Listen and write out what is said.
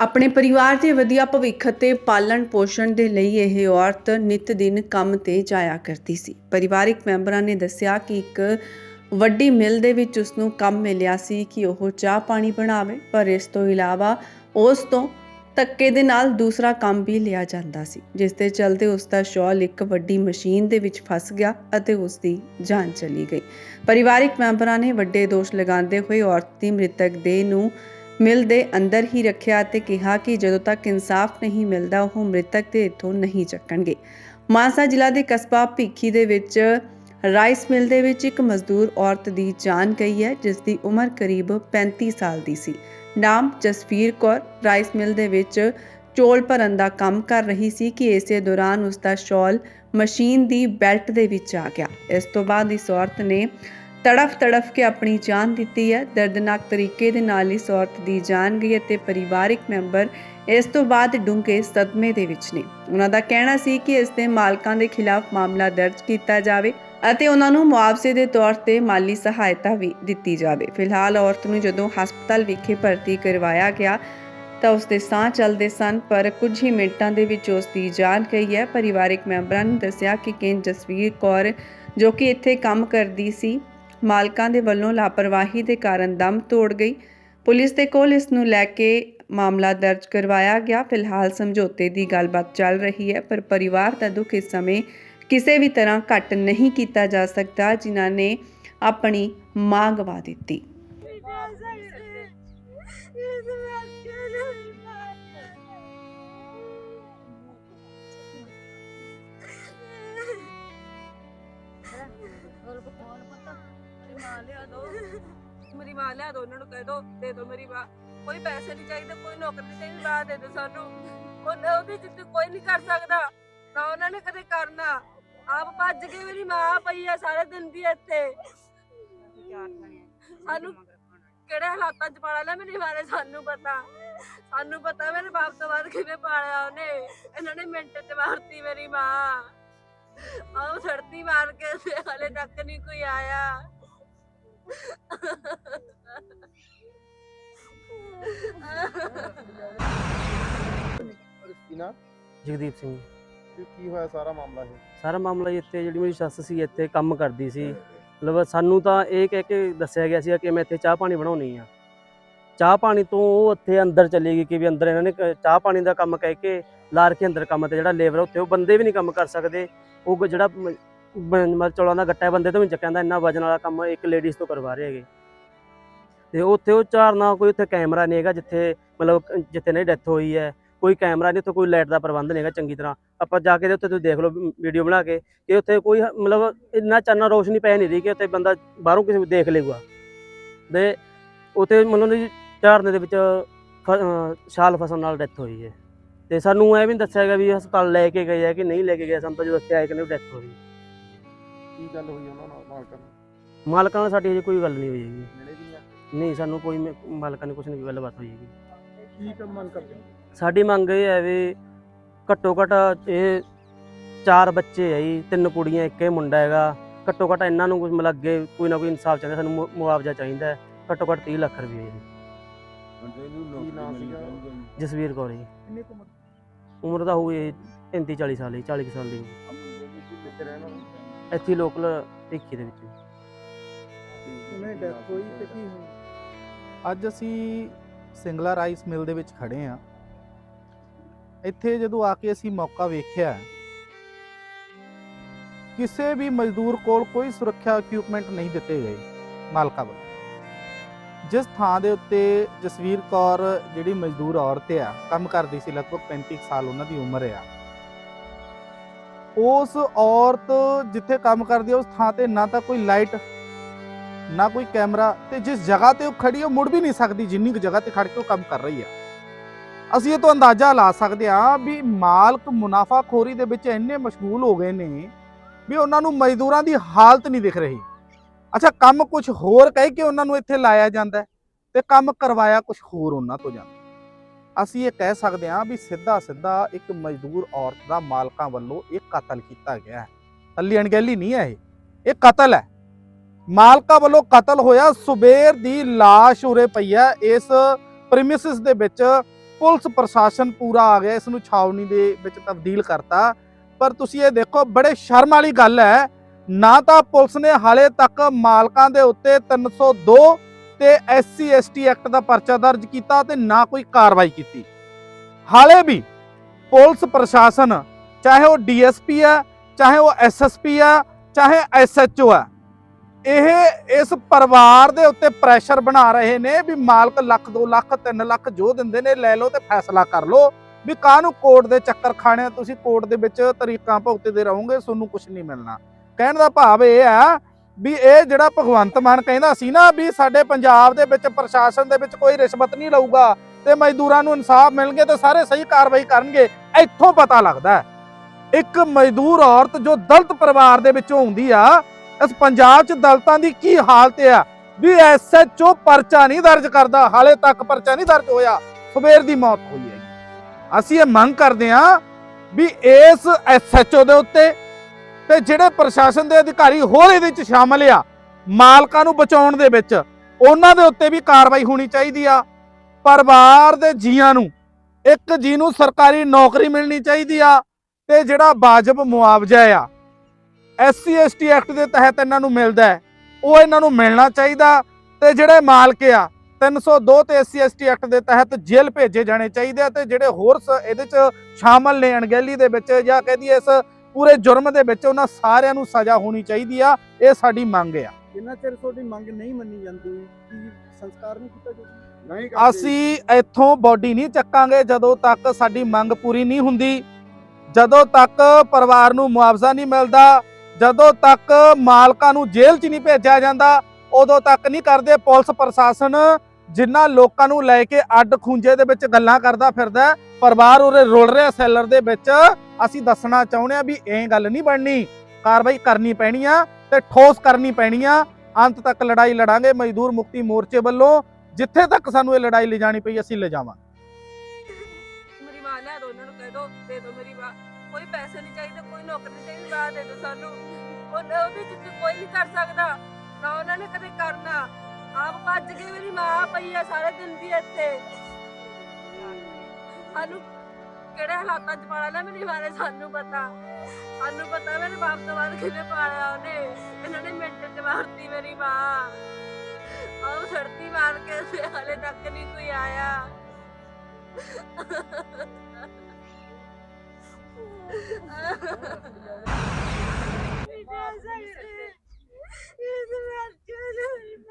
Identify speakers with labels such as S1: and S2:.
S1: ਆਪਣੇ ਪਰਿਵਾਰ ਦੇ ਵਧੀਆ ਭਵਿੱਖ ਅਤੇ ਪਾਲਣ ਪੋਸ਼ਣ ਦੇ ਲਈ ਇਹ ਔਰਤ ਨਿਤ ਦਿਨ ਕੰਮ ਤੇ ਜਾਇਆ ਕਰਦੀ ਸੀ। ਪਰਿਵਾਰਿਕ ਮੈਂਬਰਾਂ ਨੇ ਦੱਸਿਆ ਕਿ ਇੱਕ ਵੱਡੀ ਮਿਲ ਦੇ ਵਿੱਚ ਉਸ ਨੂੰ ਕੰਮ ਮਿਲਿਆ ਸੀ ਕਿ ਉਹ ਚਾਹ ਪਾਣੀ ਬਣਾਵੇ, ਪਰ ਇਸ ਤੋਂ ਇਲਾਵਾ ਉਸ ਤੋਂ ਧੱਕੇ ਦੇ ਨਾਲ ਦੂਸਰਾ ਕੰਮ ਵੀ ਲਿਆ ਜਾਂਦਾ ਸੀ, ਜਿਸ ਦੇ ਚਲਦੇ ਉਸ ਦਾ ਸ਼ਾਲ ਇੱਕ ਵੱਡੀ ਮਸ਼ੀਨ ਦੇ ਵਿੱਚ ਫਸ ਗਿਆ ਅਤੇ ਉਸ ਦੀ ਜਾਨ ਚਲੀ ਗਈ। ਪਰਿਵਾਰਿਕ ਮੈਂਬਰਾਂ ਨੇ ਵੱਡੇ ਦੋਸ਼ ਲਗਾਉਂਦੇ ਹੋਏ ਔਰਤ ਦੀ ਮ੍ਰਿਤਕ ਦੇਹ ਨੂੰ ਮਿਲ ਦੇ ਅੰਦਰ ਹੀ ਰੱਖਿਆ ਤੇ ਕਿਹਾ ਕਿ ਜਦੋਂ ਤੱਕ ਇਨਸਾਫ ਨਹੀਂ ਮਿਲਦਾ, ਉਹ ਮ੍ਰਿਤਕ ਦੇ ਇੱਥੋਂ ਨਹੀਂ ਚੱਕਣਗੇ। ਮਾਨਸਾ ਜ਼ਿਲ੍ਹਾ ਦੇ ਕਸਬਾ ਭੀਖੀ ਦੇ ਵਿੱਚ ਰਾਈਸ ਮਿਲ ਦੇ ਵਿੱਚ ਇੱਕ ਮਜ਼ਦੂਰ ਔਰਤ ਦੀ ਜਾਨ ਗਈ ਹੈ, ਜਿਸ ਦੀ ਉਮਰ ਕਰੀਬ 35 ਸਾਲ ਦੀ ਸੀ। ਨਾਮ ਜਸਵੀਰ ਕੌਰ, ਰਾਈਸ ਮਿਲ ਦੇ ਵਿੱਚ ਚੋਲ ਭਰਨ ਦਾ ਕੰਮ ਕਰ ਰਹੀ ਸੀ ਕਿ ਇਸੇ ਦੌਰਾਨ ਉਸ ਦਾ ਸ਼ਾਲ ਮਸ਼ੀਨ ਦੀ ਬੈਲਟ ਦੇ ਵਿੱਚ ਆ ਗਿਆ। ਇਸ ਤੋਂ ਬਾਅਦ ਇਸ ਔਰਤ ਨੇ ਤੜਫ ਤੜਫ ਕੇ ਆਪਣੀ ਜਾਨ ਦਿੱਤੀ ਹੈ। ਦਰਦਨਾਕ ਤਰੀਕੇ ਦੇ ਨਾਲ ਇਸ ਔਰਤ ਦੀ ਜਾਨ ਗਈ ਅਤੇ ਪਰਿਵਾਰਿਕ ਮੈਂਬਰ ਇਸ ਤੋਂ ਬਾਅਦ ਡੂੰਘੇ ਸਦਮੇ ਦੇ ਵਿੱਚ ਨੇ। ਉਹਨਾਂ ਦਾ ਕਹਿਣਾ ਸੀ ਕਿ ਇਸ ਦੇ ਮਾਲਕਾਂ ਦੇ ਖਿਲਾਫ ਮਾਮਲਾ ਦਰਜ ਕੀਤਾ ਜਾਵੇ ਅਤੇ ਉਹਨਾਂ ਨੂੰ ਮੁਆਵਜ਼ੇ ਦੇ ਤੌਰ ਤੇ ਮਾਲੀ ਸਹਾਇਤਾ ਵੀ ਦਿੱਤੀ ਜਾਵੇ। ਫਿਲਹਾਲ ਔਰਤ ਨੂੰ ਜਦੋਂ ਹਸਪਤਾਲ ਵਿਖੇ ਭਰਤੀ ਕਰਵਾਇਆ ਗਿਆ ਤਾਂ ਉਸ ਦੇ ਸਾਹ ਚੱਲਦੇ ਸਨ, ਪਰ ਕੁਝ ਹੀ ਮਿੰਟਾਂ ਦੇ ਵਿੱਚ ਉਸ ਦੀ ਜਾਨ ਗਈ ਹੈ। ਪਰਿਵਾਰਿਕ ਮੈਂਬਰਾਂ ਨੇ ਦੱਸਿਆ ਕਿ ਕਿਨ ਜਸਵੀਰ ਕੌਰ ਜੋ ਕਿ ਇੱਥੇ ਕੰਮ ਕਰਦੀ ਸੀ ਮਾਲਕਾਂ ਦੇ ਵੱਲੋਂ ਲਾਪਰਵਾਹੀ ਦੇ ਕਾਰਨ ਦਮ ਤੋੜ ਗਈ। ਪੁਲਿਸ ਦੇ ਕੋਲ ਇਸ ਨੂੰ ਲੈ ਕੇ ਮਾਮਲਾ ਦਰਜ ਕਰਵਾਇਆ ਗਿਆ। ਫਿਲਹਾਲ ਸਮਝੌਤੇ ਦੀ ਗੱਲਬਾਤ ਚੱਲ ਰਹੀ ਹੈ, ਪਰ ਪਰਿਵਾਰ ਦਾ ਦੁੱਖ ਇਸ ਸਮੇਂ ਕਿਸੇ ਵੀ ਤਰ੍ਹਾਂ ਘੱਟ ਨਹੀਂ ਕੀਤਾ ਜਾ ਸਕਦਾ, ਜਿਨ੍ਹਾਂ ਨੇ ਆਪਣੀ ਮਾਂ ਗਵਾ ਦਿੱਤੀ।
S2: ਲਿਆ ਮੇਰੀ ਮਾਂ ਲਿਆ ਦੋ, ਉਹਨਾਂ ਨੂੰ ਕਹਿ ਦੋ, ਦੇ ਦੋ ਮੇਰੀ ਮਾਂ। ਕੋਈ ਪੈਸੇ ਨਹੀਂ ਚਾਹੀਦੇ, ਕੋਈ ਨੌਕਰੀ ਨਹੀਂ ਚਾਹੀਦੀ ਮਾਂ ਦੇ ਦੋ ਸਾਨੂੰ। ਉਹਨੇ ਉਹਦੀ ਜਿੱਦ ਕੋਈ ਨਹੀਂ ਕਰ ਸਕਦਾ। ਨਾ ਉਹਨਾਂ ਨੇ ਕਦੇ ਕਰਨਾ। ਆਪ ਭੱਜ ਕੇ ਮੇਰੀ ਮਾਂ ਪਈ ਆ ਸਾਰੇ ਦਿਨ ਦੀ ਇੱਥੇ। ਸਾਨੂੰ ਕਿਹੜੇ ਹਾਲਾਤਾਂ 'ਚ ਪਾਲਿਆ ਲਿਆ ਮੇਰੀ ਮਾਂ ਨੇ ਸਾਨੂੰ ਪਤਾ। ਸਾਨੂੰ ਪਤਾ ਮੇਰੇ ਬਾਪ ਤੋਂ ਬਾਅਦ ਕਿਵੇਂ ਪਾਲਿਆ ਉਹਨੇ। ਇਹਨਾਂ ਨੇ ਮਿੰਟ 'ਚ ਮਾਰਤੀ ਮੇਰੀ ਮਾਂ। ਆਹ ਛੜਤੀ ਮਾਰ ਕੇ ਤੇ ਹਲੇ ਤੱਕ ਨਹੀਂ ਕੋਈ ਆਇਆ।
S3: ਜਗਦੀਪ ਸਿੰਘ
S4: ਕਿ ਕੀ ਹੋਇਆ ਸਾਰਾ ਮਾਮਲਾ ਇਹ?
S3: ਸਾਰਾ ਮਾਮਲਾ ਜੀ ਇੱਥੇ ਜਿਹੜੀ ਮੇਰੀ ਸੱਸ ਸੀ ਇੱਥੇ ਕੰਮ ਕਰਦੀ ਸੀ। ਮਤਲਬ ਸਾਨੂੰ ਤਾਂ ਇਹ ਕਹਿ ਕੇ ਦੱਸਿਆ ਗਿਆ ਸੀ ਕਿ ਮੈਂ ਇੱਥੇ ਚਾਹ ਪਾਣੀ ਬਣਾਉਣੀ ਆ। ਚਾਹ ਪਾਣੀ ਤੋਂ ਉਹ ਉੱਥੇ ਅੰਦਰ ਚਲੀ ਗਈ ਕਿ ਵੀ ਅੰਦਰ ਇਹਨਾਂ ਨੇ ਚਾਹ ਪਾਣੀ ਦਾ ਕੰਮ ਕਹਿ ਕੇ ਲਾ ਕੇ ਅੰਦਰ ਕੰਮ ਤੇ ਜਿਹੜਾ ਲੇਬਰ ਉੱਥੇ ਉਹ ਬੰਦੇ ਵੀ ਨਹੀਂ ਕੰਮ ਕਰ ਸਕਦੇ। ਉਹ ਜਿਹੜਾ ਮਤਲਬ ਚੌਲਾਂ ਦਾ ਗੱਟਾ ਬੰਦੇ ਤੋਂ ਵੀ ਚੱਕਿਆ ਜਾਂਦਾ ਇੰਨਾ ਵਜਨ ਵਾਲਾ ਕੰਮ ਇੱਕ ਲੇਡੀਜ਼ ਤੋਂ ਕਰਵਾ ਰਹੇ ਹੈਗੇ। ਤੇ ਉੱਥੇ ਉਹ ਚਾਰ ਨਾ ਕੋਈ ਉੱਥੇ ਕੈਮਰਾ ਨਹੀਂ ਹੈਗਾ ਜਿੱਥੇ ਮਤਲਬ ਜਿੱਥੇ ਨਹੀਂ ਡੈਥ ਹੋਈ ਹੈ। ਕੋਈ ਕੈਮਰਾ ਨਹੀਂ ਉੱਥੇ ਕੋਈ ਲਾਈਟ ਦਾ ਪ੍ਰਬੰਧ ਨਹੀਂ ਹੈਗਾ ਚੰਗੀ ਤਰ੍ਹਾਂ। ਆਪਾਂ ਜਾ ਕੇ ਉੱਥੇ ਤੁਸੀਂ ਦੇਖ ਲਓ ਵੀਡੀਓ ਬਣਾ ਕੇ ਕਿ ਉੱਥੇ ਕੋਈ ਮਤਲਬ ਇੰਨਾ ਚਾਨਣਾ ਰੋਸ਼ਨੀ ਪੈ ਨਹੀਂ ਰਹੀ ਕਿ ਉੱਥੇ ਬੰਦਾ ਬਾਹਰੋਂ ਕਿਸੇ ਨੂੰ ਦੇਖ ਲੇਗਾ ਤੇ ਉੱਥੇ ਮਤਲਬ ਝਾੜਨੇ ਦੇ ਵਿੱਚ ਛਾਲ ਫਸਣ ਨਾਲ ਡੈਥ ਹੋਈ ਹੈ। ਤੇ ਸਾਨੂੰ ਇਹ ਵੀ ਦੱਸਿਆ ਗਿਆ ਵੀ ਹਸਪਤਾਲ ਲੈ ਕੇ ਗਏ ਆ ਕਿ ਨਹੀਂ ਲੈ ਕੇ ਗਏ। ਸਾਨੂੰ ਤਾਂ ਜਦੋਂ ਦੱਸਿਆ ਕਿ ਨਹੀਂ ਡੈਥ ਹੋਈ।
S4: ਕੀ ਗੱਲ ਹੋਈ ਉਹਨਾਂ ਨਾਲ ਮਾਲਕਾਂ ਨਾਲ?
S3: ਮਾਲਕਾਂ ਨਾਲ ਸਾਡੀ ਅਜੇ ਕੋਈ ਗੱਲ ਨਹੀਂ ਹੋਈ ਹੈਗੀ। ਨਹੀਂ ਸਾਨੂੰ ਕੋਈ ਮ- ਮਾਲਕਾਂ ਨੇ ਕੁਝ ਨਹੀਂ ਗੱਲਬਾਤ ਹੋਈ ਹੈਗੀ।
S4: ਕੀ ਕੰਮ ਮੰਗ ਕਰਦੇ ਹੋ?
S3: ਸਾਡੀ ਮੰਗ ਇਹ ਹੈ ਵੀ ਘੱਟੋ ਘੱਟ ਇਹ ਚਾਰ ਬੱਚੇ ਹੈ ਜੀ ਤਿੰਨ ਕੁੜੀਆਂ ਇੱਕ ਇਹ ਮੁੰਡਾ ਹੈਗਾ। ਘੱਟੋ ਘੱਟ ਇਹਨਾਂ ਨੂੰ ਕੁਝ ਮਤਲਬ ਅੱਗੇ ਕੋਈ ਨਾ ਕੋਈ ਇਨਸਾਫ ਚਾਹੀਦਾ ਸਾਨੂੰ ਮੁ- ਮੁਆਵਜ਼ਾ ਚਾਹੀਦਾ ਹੈ। ਘੱਟੋ ਘੱਟ 30 ਲੱਖ ਰੁਪਏ ਜੀ।
S4: ਕੀ ਨਾਂ ਸੀਗਾ?
S3: ਜਸਵੀਰ ਕੌਰ ਜੀ।
S4: ਕਿੰਨੀ ਕੁ ਉਮਰ?
S3: ਉਮਰ ਦਾ ਹੋਊ ਇਹ 35 40 ਸਾਲ ਦੀ 40 ਕੁ ਸਾਲ ਦੀ।
S4: ਕਿੱਥੇ ਰਹਿਣਾ
S3: ਇੱਥੇ ਲੋਕਲ ਭਿੱਖੀ ਦੇ ਵਿੱਚ।
S4: ਡੈਥ ਹੋਈ ਤੇ ਕੀ ਹੋਇਆ?
S5: ਅੱਜ ਅਸੀਂ ਸਿੰਗਲਾ ਰਾਈਸ ਮਿਲ ਦੇ ਵਿੱਚ ਖੜੇ ਆ ਇੱਥੇ ਜਦੋਂ ਆ ਕੇ ਅਸੀਂ ਮੌਕਾ ਵੇਖਿਆ ਕਿਸੇ ਵੀ ਮਜ਼ਦੂਰ ਕੋਲ ਕੋਈ ਸੁਰੱਖਿਆ ਇਕਵਿਪਮੈਂਟ ਨਹੀਂ ਦਿੱਤੇ ਗਏ ਮਾਲਕਾਂ ਵੱਲੋਂ। ਜਿਸ ਥਾਂ ਦੇ ਉੱਤੇ ਜਸਵੀਰ ਕੌਰ ਜਿਹੜੀ ਮਜ਼ਦੂਰ ਔਰਤ ਆ ਕੰਮ ਕਰਦੀ ਸੀ ਲਗਭਗ 35 ਸਾਲ ਉਹਨਾਂ ਦੀ ਉਮਰ ਆ ਉਸ ਔਰਤ ਜਿੱਥੇ ਕੰਮ ਕਰਦੀ ਆ ਉਸ ਥਾਂ ਤੇ ਨਾ ਤਾਂ ਕੋਈ ਲਾਈਟ ਨਾ ਕੋਈ ਕੈਮਰਾ ਤੇ ਜਿਸ ਜਗ੍ਹਾ ਤੇ ਉਹ ਖੜੀ ਉਹ ਮੁੜ ਵੀ ਨਹੀਂ ਸਕਦੀ, ਜਿੰਨੀ ਕੁ ਜਗ੍ਹਾ ਤੇ ਖੜ ਕੇ ਉਹ ਕੰਮ ਕਰ ਰਹੀ ਆ। ਅਸੀਂ ਇਹ ਤੋਂ ਅੰਦਾਜ਼ਾ ਲਾ ਸਕਦੇ ਹਾਂ ਵੀ ਮਾਲਕ ਮੁਨਾਫਾਖੋਰੀ ਦੇ ਵਿੱਚ ਇੰਨੇ ਮਸ਼ਗੂਲ ਹੋ ਗਏ ਨੇ ਵੀ ਉਹਨਾਂ ਨੂੰ ਮਜ਼ਦੂਰਾਂ ਦੀ ਹਾਲਤ ਨਹੀਂ ਦਿਖ ਰਹੀ। ਅੱਛਾ, ਕੰਮ ਕੁਝ ਹੋਰ ਕਹਿ ਕੇ ਉਹਨਾਂ ਨੂੰ ਇੱਥੇ ਲਾਇਆ ਜਾਂਦਾ ਹੈ ਤੇ ਕੰਮ ਕਰਵਾਇਆ ਕੁਝ ਹੋਰ ਉਹਨਾਂ ਤੋਂ ਜਾਂਦਾ ਅਸੀਂ ਇਹ ਕਹਿ ਸਕਦੇ ਹਾਂ ਵੀ ਸਿੱਧਾ ਸਿੱਧਾ ਇੱਕ ਮਜ਼ਦੂਰ ਔਰਤ ਦਾ ਮਾਲਕਾਂ ਵੱਲੋਂ ਇਹ ਕਤਲ ਕੀਤਾ ਗਿਆ ਹੈ। ਕੱਲੀ ਅਣਗਹਿਲੀ ਨਹੀਂ ਹੈ ਇਹ। ਇਹ ਕਤਲ ਹੈ। ਮਾਲਕਾ ਵੱਲੋਂ ਕਤਲ ਹੋਇਆ ਸੁਬੇਰ ਦੀ লাশ ਉਰੇ ਪਈ ਹੈ। ਇਸ ਪ੍ਰੀਮਿਸਿਸ ਦੇ ਵਿੱਚ ਪੁਲਿਸ ਪ੍ਰਸ਼ਾਸਨ ਪੂਰਾ ਆ ਗਿਆ, ਇਸ ਨੂੰ ਛਾਉਣੀ ਦੇ ਵਿੱਚ ਤਬਦੀਲ ਕਰਤਾ। ਪਰ ਤੁਸੀਂ ਇਹ ਦੇਖੋ, ਬੜੇ ਸ਼ਰਮ ਵਾਲੀ ਗੱਲ ਹੈ। ਨਾ ਤਾਂ ਪੁਲਿਸ ਨੇ ਹਾਲੇ ਤੱਕ ਮਾਲਕਾਂ ਦੇ ਉੱਤੇ 302 ਤੇ ਐਸਸੀ ਐਸਟੀ ਐਕਟ ਦਾ ਪਰਚਾ ਦਰਜ ਕੀਤਾ ਤੇ ਨਾ ਕੋਈ ਕਾਰਵਾਈ ਕੀਤੀ। ਹਾਲੇ ਵੀ ਪੁਲਿਸ ਪ੍ਰਸ਼ਾਸਨ ਚਾਹੇ ਉਹ ਡੀਐਸਪੀ ਆ ਚਾਹੇ ਉਹ ਐਸਐਸਪੀ ਆ ਚਾਹੇ ਐਸਐਚਓ ਆ ਇਹ ਇਸ ਪਰਿਵਾਰ ਦੇ ਉੱਤੇ ਪ੍ਰੈਸ਼ਰ ਬਣਾ ਰਹੇ ਨੇ ਵੀ ਮਾਲਕ ਲੱਖ 2 ਲੱਖ 3 ਲੱਖ ਜੋ ਦਿੰਦੇ ਨੇ ਲੈ ਲਓ ਤੇ ਫੈਸਲਾ ਕਰ ਲਓ। ਵੀ ਕਾਹਨੂੰ ਕੋਰਟ ਦੇ ਚੱਕਰ ਖਾਣੇ ਤੁਸੀਂ ਕੋਰਟ ਦੇ ਵਿੱਚ ਤਰੀਕਾਂ ਭੁਗਤਦੇ ਰਹੋਗੇ, ਤੁਹਾਨੂੰ ਕੁਝ ਨਹੀਂ ਮਿਲਣਾ। ਕਹਿਣ ਦਾ ਭਾਵ ਇਹ ਆ ਵੀ ਇਹ ਜਿਹੜਾ ਭਗਵੰਤ ਮਾਨ ਕਹਿੰਦਾ ਸੀ ਨਾ ਵੀ ਸਾਡੇ ਪੰਜਾਬ ਦੇ ਵਿੱਚ ਪ੍ਰਸ਼ਾਸਨ ਦੇ ਵਿੱਚ ਕੋਈ ਰਿਸ਼ਵਤ ਨਹੀਂ ਲਊਗਾ ਤੇ ਮਜ਼ਦੂਰਾਂ ਨੂੰ ਇਨਸਾਫ ਮਿਲਣਗੇ ਤੇ ਸਾਰੇ ਸਹੀ ਕਾਰਵਾਈ ਕਰਨਗੇ, ਇੱਥੋਂ ਪਤਾ ਲੱਗਦਾ ਇੱਕ ਮਜ਼ਦੂਰ ਔਰਤ ਜੋ ਦਲਤ ਪਰਿਵਾਰ ਦੇ ਵਿੱਚੋਂ ਆਉਂਦੀ ਆ ਇਸ ਪੰਜਾਬ 'ਚ ਦਲਤਾਂ ਦੀ ਕੀ ਹਾਲਤ ਆ? ਵੀ ਐਸਐਚਓ ਪਰਚਾ ਨਹੀਂ ਦਰਜ ਕਰਦਾ, ਹਾਲੇ ਤੱਕ ਪਰਚਾ ਨਹੀਂ ਦਰਜ ਹੋਇਆ, ਸਵੇਰ ਦੀ ਮੌਤ ਹੋਈ ਹੈ ਅਸੀਂ ਇਹ ਮੰਗ ਕਰਦੇ ਹਾਂ ਵੀ ਇਸ ਐਸਐਚਓ ਦੇ ਉੱਤੇ ਤੇ ਜਿਹੜੇ ਪ੍ਰਸ਼ਾਸਨ ਦੇ ਅਧਿਕਾਰੀ ਹੋਰ ਇਹਦੇ ਵਿੱਚ ਸ਼ਾਮਲ ਆ, ਮਾਲਕਾਂ ਨੂੰ ਬਚਾਉਣ ਦੇ ਵਿੱਚ ਉਹਨਾਂ ਦੇ ਉੱਤੇ ਵੀ ਕਾਰਵਾਈ ਹੋਣੀ ਚਾਹੀਦੀ ਆ। ਪਰਿਵਾਰ ਦੇ ਜੀਆਂ ਨੂੰ, ਇੱਕ ਜੀ ਨੂੰ ਸਰਕਾਰੀ ਨੌਕਰੀ ਮਿਲਣੀ ਚਾਹੀਦੀ ਆ ਤੇ ਜਿਹੜਾ ਵਾਜਬ ਮੁਆਵਜ਼ਾ ਆ ਐਸਸੀ ਐਸਟੀ ਐਕਟ ਦੇ ਤਹਿਤ ਇਹਨਾਂ ਨੂੰ ਮਿਲਦਾ ਹੈ। ਉਹ ਇਹਨਾਂ ਨੂੰ ਮਿਲਣਾ ਚਾਹੀਦਾ ਤੇ ਜਿਹੜੇ ਮਾਲਕ ਆ 302 ਤੇ ਐਸਸੀ ਐਸਟੀ ਐਕਟ ਦੇ ਤਹਿਤ ਜੇਲ੍ਹ ਭੇਜੇ ਜਾਣੇ ਚਾਹੀਦੇ ਆ ਤੇ ਜਿਹੜੇ ਹੋਰ ਸ- ਇਹਦੇ ਚ ਸ਼ਾਮਲ ਨੇ ਅਣਗਹਿਲੀ ਦੇ ਵਿੱਚ ਜਾਂ ਕਹਦੀ ਇਸ ਪੂਰੇ ਜੁਰਮ ਦੇ ਵਿੱਚ ਉਹਨਾਂ ਸਾਰਿਆਂ ਨੂੰ ਸਜ਼ਾ ਹੋਣੀ ਚਾਹੀਦੀ ਆ ਇਹ ਸਾਡੀ ਮੰਗ ਆ।
S4: ਜਿੰਨਾ ਚਿਰ ਤੁਹਾਡੀ ਮੰਗ ਨਹੀਂ ਮੰਨੀ ਜਾਂਦੀ ਕੀ ਸੰਸਕਾਰ ਨਹੀਂ ਕੀਤਾ ਜਾਂਦਾ ਨਹੀਂ
S5: ਅਸੀਂ ਇੱਥੋਂ ਬਾਡੀ ਨਹੀਂ ਚੱਕਾਂਗੇ ਜਦੋਂ ਤੱਕ ਸਾਡੀ ਮੰਗ ਪੂਰੀ ਨਹੀਂ ਹੁੰਦੀ। ਜਦੋਂ ਤੱਕ ਪਰਿਵਾਰ ਨੂੰ ਮੁਆਵਜ਼ਾ ਨਹੀਂ ਮਿਲਦਾ ਜਦੋਂ ਤੱਕ ਮਾਲਕਾਂ ਨੂੰ ਜੇਲ੍ਹ 'ਚ ਨਹੀਂ ਭੇਜਿਆ ਜਾਂਦਾ, ਉਦੋਂ ਤੱਕ ਨਹੀਂ ਕਰਦੇ ਪੁਲਿਸ ਪ੍ਰਸ਼ਾਸਨ ਜਿਨ੍ਹਾਂ ਲੋਕਾਂ ਨੂੰ ਲੈ ਕੇ ਅੱਡ ਖੁੰਝੇ ਦੇ ਵਿੱਚ ਗੱਲਾਂ ਕਰਦਾ ਫਿਰਦਾ ਪਰਿਵਾਰ ਉਰੇ ਰੁਲ ਰਿਹਾ ਸੈਲਰ ਦੇ ਵਿੱਚ, ਅਸੀਂ ਦੱਸਣਾ ਚਾਹੁੰਦੇ ਆ ਵੀ ਇਹ ਗੱਲ ਨਹੀਂ ਬਣਨੀ। ਕਾਰਵਾਈ ਕਰਨੀ ਪੈਣੀ ਆ ਤੇ ਠੋਸ ਕਰਨੀ ਪੈਣੀ ਆ। ਅੰਤ ਤੱਕ ਲੜਾਈ ਲੜਾਂਗੇ ਮਜ਼ਦੂਰ ਮੁਕਤੀ ਮੋਰਚੇ ਵੱਲੋਂ। ਜਿੱਥੇ ਤੱਕ ਸਾਨੂੰ ਇਹ ਲੜਾਈ ਲਿਜਾਣੀ ਪਈ, ਅਸੀਂ ਲਿਜਾਵਾਂਗੇ।
S2: ਮੇਰੀ ਮਾਂ ਲਿਆ ਦੋ ਉਹਨਾਂ ਨੂੰ ਕਹਿ ਦੋ, ਦੇ ਦੋ ਮੇਰੀ ਮਾਂ। ਕੋਈ ਪੈਸੇ ਨਹੀਂ ਚਾਹੀਦੇ, ਕੋਈ ਨੌਕਰੀ ਨਹੀਂ ਚਾਹੀਦੀ ਮਾਂ ਦੇ ਦੋ ਸਾਨੂੰ। ਉਹ ਉਹਦੀ ਜਿੱਦ ਕੋਈ ਨਹੀਂ ਕਰ ਸਕਦਾ, ਨਾ ਉਹਨਾਂ ਨੇ ਕਦੇ ਕਰਨਾ। ਆਪ ਭੱਜ ਕੇ ਮੇਰੀ ਮਾਂ ਪਈ ਆ ਸਾਰੇ ਦਿਨ ਦੀ ਇੱਥੇ। ਸਾਨੂੰ ਕਿਹੜੇ ਹਾਲਾਤਾਂ 'ਚ ਪਾਲਿਆ ਨਾ ਮੇਰੀ ਮਾਂ ਸਾਨੂੰ ਪਤਾ। ਸਾਨੂੰ ਪਤਾ ਮੇਰੇ ਬਾਪ ਤੋਂ ਬਾਅਦ ਕਿਹਨੇ ਪਾਲਿਆ ਉਹਨੇ। ਇਹਨਾਂ ਨੇ ਮਿੰਟ 'ਚ ਮਾਰਤੀ ਮੇਰੀ ਮਾਂ। ਆਹ ਸੜਤੀ ਮਾਰ ਕੇ ਤੇ ਹਲੇ ਤੱਕ ਨਹੀਂ ਕੋਈ ਆਇਆ। Bir daha sen de yüzüme atıyorsun.